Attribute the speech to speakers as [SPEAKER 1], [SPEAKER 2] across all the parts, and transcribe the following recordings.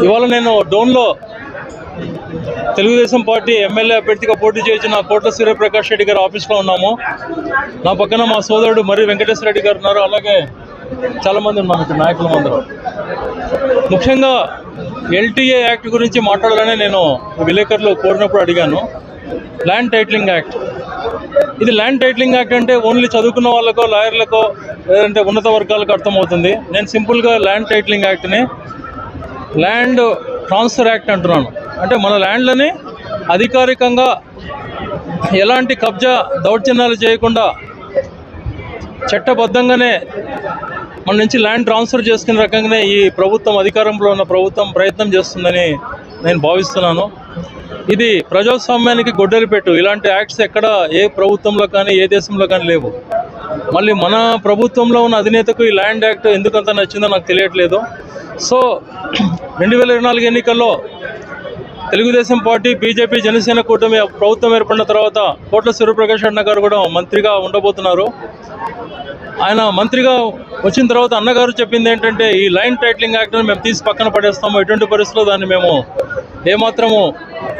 [SPEAKER 1] ఇవాళ నేను డోన్లో Telugu Desam party MLA అభ్యర్థిగా పోటీ చేసిన కోట్ల సూర్యప్రకాష్ రెడ్డి గారి ఆఫీస్లో ఉన్నాము. నా పక్కన మా సోదరుడు మరి వెంకటేశ్వర రెడ్డి గారు ఉన్నారు. అలాగే చాలామంది ఉన్నాము ఇక్కడ నాయకులు అందరూ. ముఖ్యంగా ఎల్టీఏ యాక్ట్ గురించి మాట్లాడాలని నేను విలేకరులు కోరినప్పుడు అడిగాను. Land titling act. ఇది ల్యాండ్ టైటిలింగ్ యాక్ట్ అంటే ఓన్లీ చదువుకున్న వాళ్ళకో లాయర్లకో లేదంటే ఉన్నత వర్గాలకు అర్థమవుతుంది. నేను సింపుల్గా ల్యాండ్ టైటిలింగ్ యాక్ట్ని ల్యాండ్ ట్రాన్స్ఫర్ యాక్ట్ అంటున్నాను. అంటే మన ల్యాండ్లని అధికారికంగా ఎలాంటి కబ్జా దౌర్జన్యాలు చేయకుండా చట్టబద్ధంగానే మన నుంచి ల్యాండ్ ట్రాన్స్ఫర్ చేసుకునే రకంగానే ఈ ప్రభుత్వం అధికారంలో ఉన్న ప్రభుత్వం ప్రయత్నం చేస్తుందని నేను భావిస్తున్నాను. ఇది ప్రజాస్వామ్యానికి గొడ్డలి పెట్టు ఇలాంటి యాక్ట్స్ ఎక్కడ ఏ ప్రభుత్వంలో కానీ ఏ దేశంలో కానీ లేవు. మళ్ళీ మన ప్రభుత్వంలో ఉన్న అధినేతకు ఈ ల్యాండ్ యాక్ట్ ఎందుకంత నచ్చిందో నాకు తెలియట్లేదు. సో రెండు వేల ఇరవై నాలుగు ఎన్నికల్లో తెలుగుదేశం పార్టీ బీజేపీ జనసేన కూటమి ప్రభుత్వం ఏర్పడిన తర్వాత కోట్ల సూర్యప్రకాష్ అన్న గారు కూడా మంత్రిగా ఉండబోతున్నారు. ఆయన మంత్రిగా వచ్చిన తర్వాత అన్నగారు చెప్పింది ఏంటంటే ఈ లైన్ టైటిలింగ్ యాక్ట్ని మేము తీసి పక్కన పడేస్తాము ఎటువంటి పరిస్థితుల్లో దాన్ని మేము ఏమాత్రము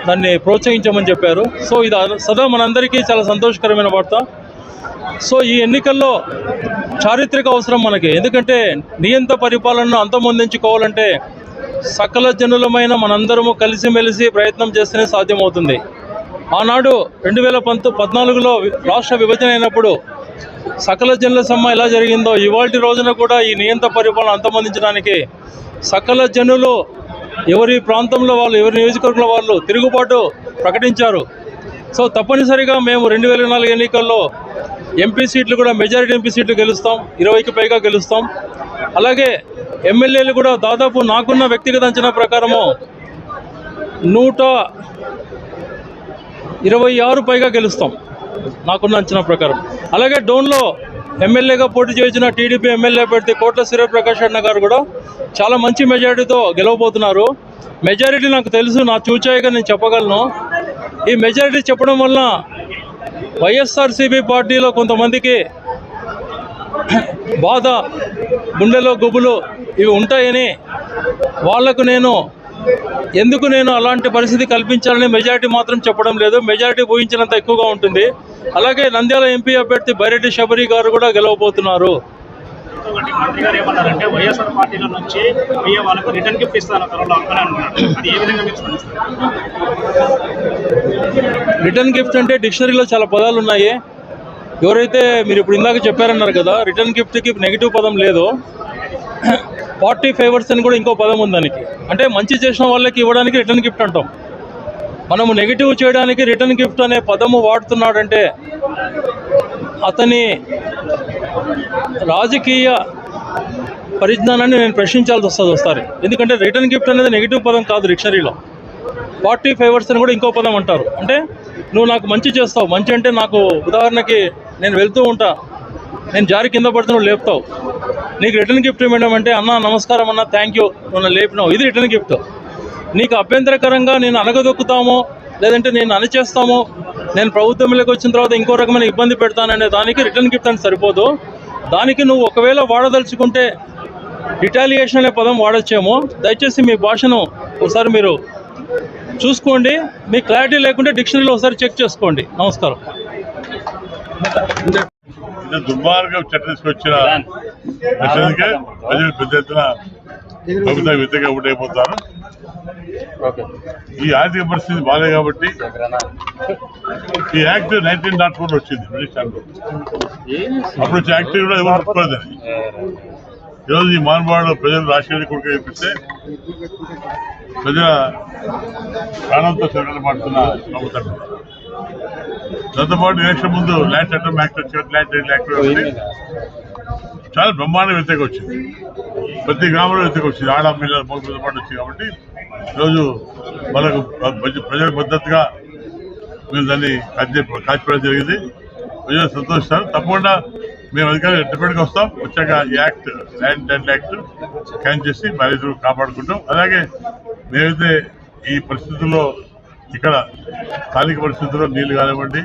[SPEAKER 1] దాన్ని ప్రోత్సహించమని చెప్పారు. సో ఇది సదా మనందరికీ చాలా సంతోషకరమైన వార్త. సో ఈ ఎన్నికల్లో చారిత్రక అవసరం మనకి. ఎందుకంటే నియంత పరిపాలనను అంతమొందించుకోవాలంటే సకల జనులమైన మనందరము కలిసిమెలిసి ప్రయత్నం చేస్తేనే సాధ్యమవుతుంది. ఆనాడు రెండు వేల పంతొ పద్నాలుగులో రాష్ట్ర విభజన అయినప్పుడు సకల జనుల సమ్మ ఎలా జరిగిందో ఇవాటి రోజున కూడా ఈ నియంత పరిపాలన అంతమొందించడానికి సకల జనులు ఎవరి ప్రాంతంలో వాళ్ళు ఎవరి నియోజకవర్గంలో వాళ్ళు తిరుగుబాటు ప్రకటించారు. సో తప్పనిసరిగా మేము రెండు వేల నాలుగు ఎన్నికల్లో ఎంపీ సీట్లు కూడా మెజారిటీ ఎంపీ సీట్లు గెలుస్తాం ఇరవైకి పైగా గెలుస్తాం. అలాగే ఎమ్మెల్యేలు కూడా దాదాపు నాకున్న వ్యక్తిగత అంచనా ప్రకారము నూట ఇరవై ఆరు పైగా గెలుస్తాం నాకున్న అంచనా ప్రకారం. అలాగే డోన్లో ఎమ్మెల్యేగా పోటీ చేసిన టీడీపీ ఎమ్మెల్యే అభ్యర్థి కోట్ల సూర్యప్రకాష్ అన్న గారు కూడా చాలా మంచి మెజారిటీతో గెలవబోతున్నారు. మెజారిటీ నాకు తెలుసు నా చూచాయిగా నేను చెప్పగలను. ఈ మెజారిటీ చెప్పడం వల్ల వైఎస్ఆర్సీపీ పార్టీలో కొంతమందికి బాధ గుండెలో గుబులు ఇవి ఉంటాయని వాళ్ళకు నేను ఎందుకు నేను అలాంటి పరిస్థితి కల్పించాలని మెజారిటీ మాత్రం చెప్పడం లేదు. మెజారిటీ ఊహించినంత ఎక్కువగా ఉంటుంది. అలాగే నంద్యాల ఎంపీ అభ్యర్థి బైరెడ్డి శబరి గారు కూడా గెలవబోతున్నారు.
[SPEAKER 2] రిటర్న్ గిఫ్ట్
[SPEAKER 1] అంటే డిక్షనరీలో చాలా పదాలు ఉన్నాయి. ఎవరైతే మీరు ఇప్పుడు ఇందాక చెప్పారన్నారు కదా రిటర్న్ గిఫ్ట్కి నెగిటివ్ పదం లేదు. పార్టీ ఫేవర్స్ అని కూడా ఇంకో పదం ఉంది దానికి. అంటే మంచి చేసిన వాళ్ళకి ఇవ్వడానికి రిటర్న్ గిఫ్ట్ అంటాం. మనము నెగిటివ్ చేయడానికి రిటర్న్ గిఫ్ట్ అనే పదము వాడుతున్నాడంటే అతని రాజకీయ పరిజ్ఞానాన్ని నేను ప్రశ్నించాల్సి వస్తుంది ఒకసారి. ఎందుకంటే రిటర్న్ గిఫ్ట్ అనేది నెగిటివ్ పదం కాదు డిక్షనరీలో. పార్టీ ఫేవర్స్ అని కూడా ఇంకో పదం అంటారు. అంటే నువ్వు నాకు మంచి చేస్తావు. మంచి అంటే నాకు ఉదాహరణకి నేను వెళ్తూ ఉంటా. నేను జారి కింద పడితే నువ్వు లేపుతావు. నీకు రిటర్న్ గిఫ్ట్ ఇవ్వడం అంటే అన్న నమస్కారం అన్న థ్యాంక్ యూ నన్ను లేపినావు. ఇది రిటర్న్ గిఫ్ట్. నీకు అభ్యంతరకరంగా నేను అనగదొక్కుతామో లేదంటే నేను అనిచేస్తామో నేను ప్రభుత్వంలోకి వచ్చిన తర్వాత ఇంకో రకమైన ఇబ్బంది పెడతాననే దానికి రిటర్న్ గిఫ్ట్ అని సరిపోదు. దానికి నువ్వు ఒకవేళ వాడదలుచుకుంటే రిటాలియేషన్ అనే పదం వాడచ్చేమో. దయచేసి మీ భాషను ఒకసారి మీరు చూసుకోండి. మీ క్లారిటీ లేకుంటే డిక్షనరీలో ఒకసారి చెక్ చేసుకోండి. నమస్కారం.
[SPEAKER 3] ఇది దుర్మార్గం చట్టం తీసుకొచ్చిన ప్రజలు పెద్ద ఎత్తున ప్రభుత్వ వ్యతిరేకంగా ఓటైపోతారు. ఈ ఆర్థిక పరిస్థితి బాగాలేదు కాబట్టి ఈ యాక్ట్ నైన్టీన్ డాట్ ఫోర్ వచ్చింది బ్రిటిష్ అప్పుడు వచ్చే యాక్ట్ కూడా ఎవరు ఈరోజు ఈ మానవాడు ప్రజలు రాజకీయాలు కొడుకు చూపిస్తే ప్రజల ప్రాణంతో చర్యలు పడుతున్న ప్రభుత్వం. దాంతో పాటు ఎలక్షన్ ముందు ల్యాండ్ చట్టం యాక్ట్ వచ్చి ల్యాండ్ టైటిల్ యాక్ట్ చాలా బ్రహ్మాండం వ్యతిరేక వచ్చింది. ప్రతి గ్రామంలో వ్యతిరేక వచ్చింది. ఆడ పిల్లల మగపిల్లల పాటు వచ్చింది కాబట్టి ఈరోజు మనకు ప్రజలకు మద్దతుగా మేము దాన్ని కాచి కాచిపెట్టడం జరిగింది. ప్రజలు సంతోషిస్తారు. తప్పకుండా మేము అధికారులు ఎట్టుబడికి వస్తాం. వచ్చాక ఈ యాక్ట్ ల్యాండ్ టెన్ యాక్ట్ క్యాన్ చేసి మా కాపాడుకుంటాం. అలాగే మేమైతే ఈ పరిస్థితుల్లో ఇక్కడ స్థానిక పరిస్థితుల్లో నీళ్ళు కానివ్వండి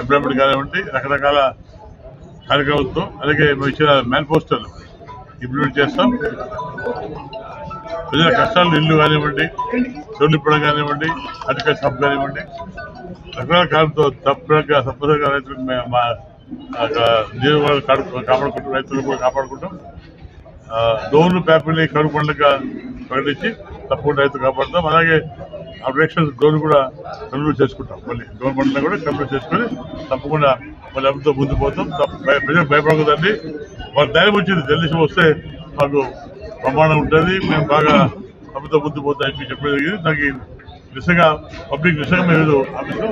[SPEAKER 3] ఎంప్లాయ్మెంట్ కానివ్వండి రకరకాల కార్యక్రమాలతో అలాగే మేము ఇచ్చిన మేనిఫెస్టోలు ఇంప్లిమెంట్ చేస్తాం. ప్రజల కష్టాలు ఇల్లు కానివ్వండి చెవులు ఇప్పడం కానివ్వండి అటుక సబ్ కానివ్వండి రకరకాల కాలంతో తప్పగా తప్పనిసరిగా రైతులకు మా నీరు వాళ్ళు కాడు- కాపాడుకుంటాం రైతులు కూడా కాపాడుకుంటాం లోన్లు పేపర్ని కరువు పండుగ ప్రకటించి తప్పకుండా రైతులు కాపాడుతాం. అలాగే అప్డేషన్ లోన్ కూడా కన్వర్ట్ చేసుకుంటాం. మళ్ళీ లోన్ పండుగ కూడా కంప్లీట్ చేసుకొని తప్పకుండా మళ్ళీ అభితో ముందు పోతాం. తప్ప- భయ- ప్రజలు భయపడకూడదండి. మాకు ధైర్యం వచ్చింది. తెలుగుదేశం వస్తే మాకు ప్రమాణం ఉంటుంది. మేము బాగా అభితో ముందు పోతాం చెప్పి చెప్పడం జరిగింది. నాకు నిజంగా పబ్లిక్ నిజంగా మేము ఆఫీస్లో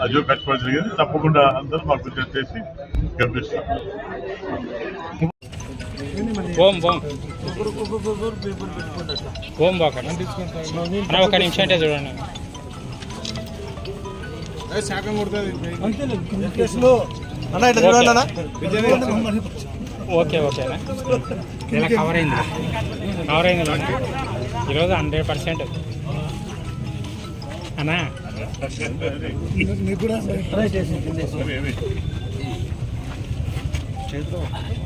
[SPEAKER 3] ఆ జో కష్టపడడం జరిగింది. తప్పకుండా అందరూ మాకు చేసి గెలిపిస్తాం.
[SPEAKER 4] ఓం ఒక నిమిషం అంటే చూడండి. ఓకే ఓకేనా ఇలా కవర్ అయింది. కవర్ అయింది. ఈరోజు హండ్రెడ్ పర్సెంట్. అన్నా. ఉం.